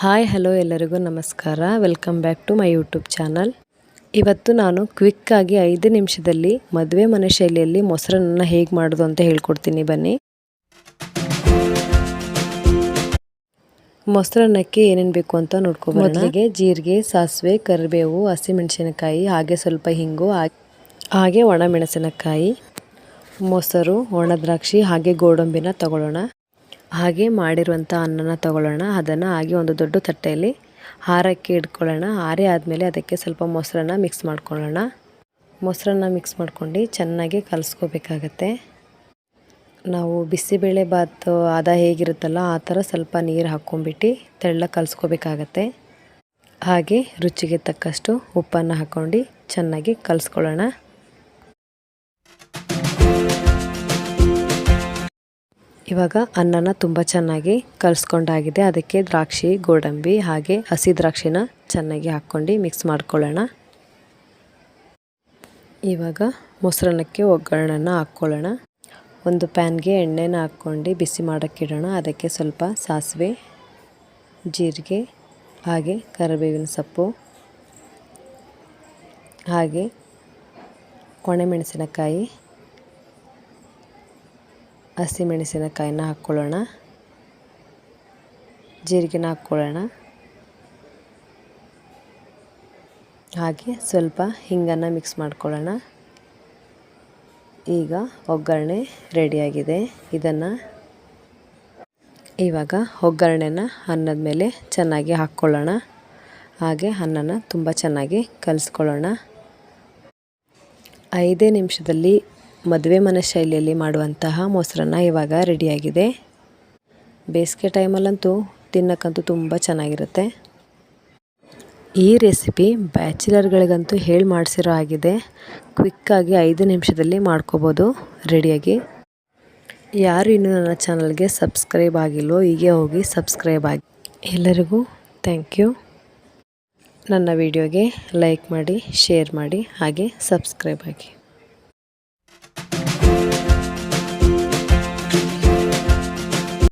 Hi, hello ಎಲ್ಲರಿಗೂ ನಮಸ್ಕಾರ. Welcome back to my YouTube channel ಇವತ್ತು ನಾನು ಕ್ವಿಕ್ಕಾಗಿ ಐದು ನಿಮಿಷದಲ್ಲಿ ಮದುವೆ ಮನೆ ಶೈಲಿಯಲ್ಲಿ ಮೊಸರನ್ನ ಹೇಗೆ ಮಾಡೋದು ಅಂತ ಹೇಳ್ಕೊಡ್ತೀನಿ ಬನ್ನಿ. ಮೊಸರನ್ನಕ್ಕೆ ಏನೇನು ಬೇಕು ಅಂತ ನೋಡ್ಕೊಬೋದು ಮೊದಲಿಗೆ ಜೀರಿಗೆ, ಸಾಸಿವೆ, ಕರಿಬೇವು, ಹಸಿಮೆಣಸಿನಕಾಯಿ, ಹಾಗೆ ಸ್ವಲ್ಪ ಹಿಂಗು ಹಾಗೆ ಒಣಮೆಣಸಿನಕಾಯಿ, ಮೊಸರು, ಒಣ ದ್ರಾಕ್ಷಿ, ಹಾಗೆ ಗೋಡಂಬಿನ ತಗೊಳ್ಳೋಣ. ಹಾಗೆ ಮಾಡಿರುವಂಥ ಅನ್ನನ ತಗೊಳ್ಳೋಣ. ಅದನ್ನು ಹಾಗೆ ಒಂದು ದೊಡ್ಡ ತಟ್ಟೆಯಲ್ಲಿ ಹಾರಕ್ಕೆ ಇಟ್ಕೊಳ್ಳೋಣ. ಹಾರೆ ಆದಮೇಲೆ ಅದಕ್ಕೆ ಸ್ವಲ್ಪ ಮೊಸರನ್ನ ಮಿಕ್ಸ್ ಮಾಡ್ಕೊಳ್ಳೋಣ. ಮೊಸರನ್ನ ಮಿಕ್ಸ್ ಮಾಡ್ಕೊಂಡು ಚೆನ್ನಾಗಿ ಕಲಿಸ್ಕೋಬೇಕಾಗತ್ತೆ. ನಾವು ಬಿಸಿಬೇಳೆ ಬಾತ್ ಅದ ಹೇಗಿರುತ್ತಲ್ಲ, ಆ ಥರ ಸ್ವಲ್ಪ ನೀರು ಹಾಕ್ಕೊಂಬಿಟ್ಟು ತೆಳ್ಳ ಕಲಿಸ್ಕೋಬೇಕಾಗತ್ತೆ. ಹಾಗೆ ರುಚಿಗೆ ತಕ್ಕಷ್ಟು ಉಪ್ಪನ್ನು ಹಾಕ್ಕೊಂಡು ಚೆನ್ನಾಗಿ ಕಲಿಸ್ಕೊಳ್ಳೋಣ. ಇವಾಗ ಅನ್ನನ ತುಂಬ ಚೆನ್ನಾಗಿ ಕಲಿಸ್ಕೊಂಡಾಗಿದೆ. ಅದಕ್ಕೆ ದ್ರಾಕ್ಷಿ, ಗೋಡಂಬಿ ಹಾಗೆ ಹಸಿ ದ್ರಾಕ್ಷಿನ ಚೆನ್ನಾಗಿ ಹಾಕ್ಕೊಂಡು ಮಿಕ್ಸ್ ಮಾಡ್ಕೊಳ್ಳೋಣ. ಇವಾಗ ಮೊಸರನ್ನಕ್ಕೆ ಒಗ್ಗರಣೆನ ಹಾಕ್ಕೊಳ್ಳೋಣ. ಒಂದು ಪ್ಯಾನ್ಗೆ ಎಣ್ಣೆನ ಹಾಕ್ಕೊಂಡು ಬಿಸಿ ಮಾಡೋಕ್ಕಿಡೋಣ. ಅದಕ್ಕೆ ಸ್ವಲ್ಪ ಸಾಸಿವೆ, ಜೀರಿಗೆ ಹಾಗೆ ಕರಿಬೇವಿನ ಸೊಪ್ಪು ಹಾಗೆ ಒಣಮೆಣಸಿನಕಾಯಿ ಹಸಿಮೆಣಸಿನಕಾಯಿನ ಹಾಕ್ಕೊಳ್ಳೋಣ. ಜೀರಿಗೆನ ಹಾಕ್ಕೊಳ್ಳೋಣ. ಹಾಗೆ ಸ್ವಲ್ಪ ಹಿಂಗನ್ನು ಮಿಕ್ಸ್ ಮಾಡ್ಕೊಳ್ಳೋಣ. ಈಗ ಒಗ್ಗರಣೆ ರೆಡಿಯಾಗಿದೆ ಇದನ್ನು ಇವಾಗ ಒಗ್ಗರಣೆನ ಅನ್ನದ ಮೇಲೆ ಚೆನ್ನಾಗಿ ಹಾಕ್ಕೊಳ್ಳೋಣ. ಹಾಗೆ ಅನ್ನನ ತುಂಬ ಚೆನ್ನಾಗಿ ಕಲಿಸ್ಕೊಳ್ಳೋಣ. ಐದೇ ನಿಮಿಷದಲ್ಲಿ ಮದುವೆ ಮನೆ ಶೈಲಿಯಲ್ಲಿ ಮಾಡುವಂತಹ ಮೊಸರನ್ನ ಇವಾಗ ರೆಡಿಯಾಗಿದೆ. ಬೇಸಿಗೆ ಟೈಮಲ್ಲಂತೂ ತಿನ್ನಕ್ಕಂತೂ ತುಂಬ ಚೆನ್ನಾಗಿರುತ್ತೆ. ಈ ರೆಸಿಪಿ ಬ್ಯಾಚುಲರ್ಗಳಿಗಂತೂ ಹೇಳಿ ಮಾಡಿಸಿರೋ ಆಗಿದೆ ಕ್ವಿಕ್ಕಾಗಿ ಐದು ನಿಮಿಷದಲ್ಲಿ ಮಾಡ್ಕೋಬೋದು. ರೆಡಿಯಾಗಿ. ಯಾರು ಇನ್ನೂ ನನ್ನ ಚಾನಲ್ಗೆ ಸಬ್ಸ್ಕ್ರೈಬ್ ಆಗಿಲ್ವೋ ಹೀಗೆ ಹೋಗಿ ಸಬ್ಸ್ಕ್ರೈಬ್ ಆಗಿ. ಎಲ್ಲರಿಗೂ ಥ್ಯಾಂಕ್ ಯು. ನನ್ನ ವಿಡಿಯೋಗೆ ಲೈಕ್ ಮಾಡಿ, ಶೇರ್ ಮಾಡಿ, ಹಾಗೆ ಸಬ್ಸ್ಕ್ರೈಬ್ ಆಗಿ.